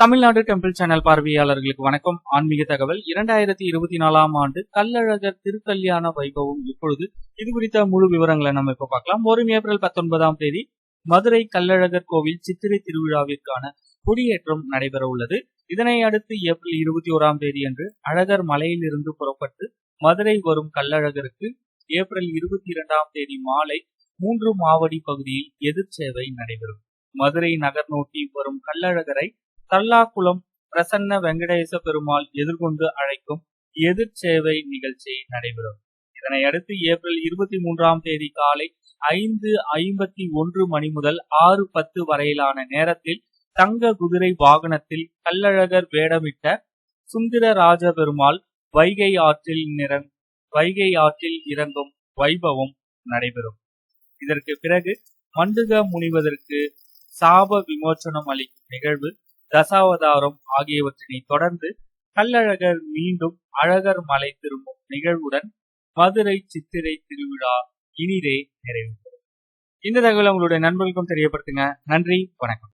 Tamil Nadu temple channel பார்வையாளர்களுக்கு வணக்கம். ஆன்மீக தகவல். இரண்டாயிரத்தி இருபத்தி நாலாம் ஆண்டு கள்ளழகர் திருக்கல்யாண வைபவம். இப்பொழுது இது குறித்த முழு விவரங்களை நம்ம இப்ப பார்க்கலாம். வரும் ஏப்ரல் பத்தொன்பதாம் தேதி மதுரை கள்ளழகர் கோவில் சித்திரை திருவிழாவிற்கான கொடியேற்றம் நடைபெற உள்ளது. இதனை அடுத்து ஏப்ரல் இருபத்தி ஓராம் தேதி அன்று அழகர் மலையிலிருந்து புறப்பட்டு மதுரை வரும் கள்ளழகருக்கு ஏப்ரல் இருபத்தி இரண்டாம் தேதி மாலை மூன்று மாவடி பகுதியில் எதிர் சேவை நடைபெறும். மதுரை நகர் நோக்கி வரும் கள்ளழகரை தல்லாக்குளம் பிரசன்ன வெங்கடேச பெருமாள் எதிர்கொண்டு அழைக்கும் எதிர் சேவை நிகழ்ச்சி நடைபெறும். இதனையடுத்து ஏப்ரல் இருபத்தி மூன்றாம் தேதி காலை ஐந்து ஐம்பத்தி ஒன்று மணி முதல் ஆறு பத்து வரையிலான நேரத்தில் தங்க குதிரை வாகனத்தில் கள்ளழகர் வேடமிட்ட சுந்தர ராஜ பெருமாள் வைகை ஆற்றில் நிறங் வைகை ஆற்றில் இறங்கும் வைபவம் நடைபெறும். இதற்கு பிறகு மண்டுக முனிவதற்கு சாப விமோச்சனம் அளிக்கும் நிகழ்வு தசாவதாரம் ஆகியவற்றினை தொடர்ந்து கல்லழகர் மீண்டும் அழகர் மலை திரும்பும் நிகழ்வுடன் மதுரை சித்திரை திருவிழா இனிதே நிறைவு இந்த தகவலை உங்களுடைய நண்பர்களுக்கும் தெரியப்படுத்துங்க. நன்றி. வணக்கம்.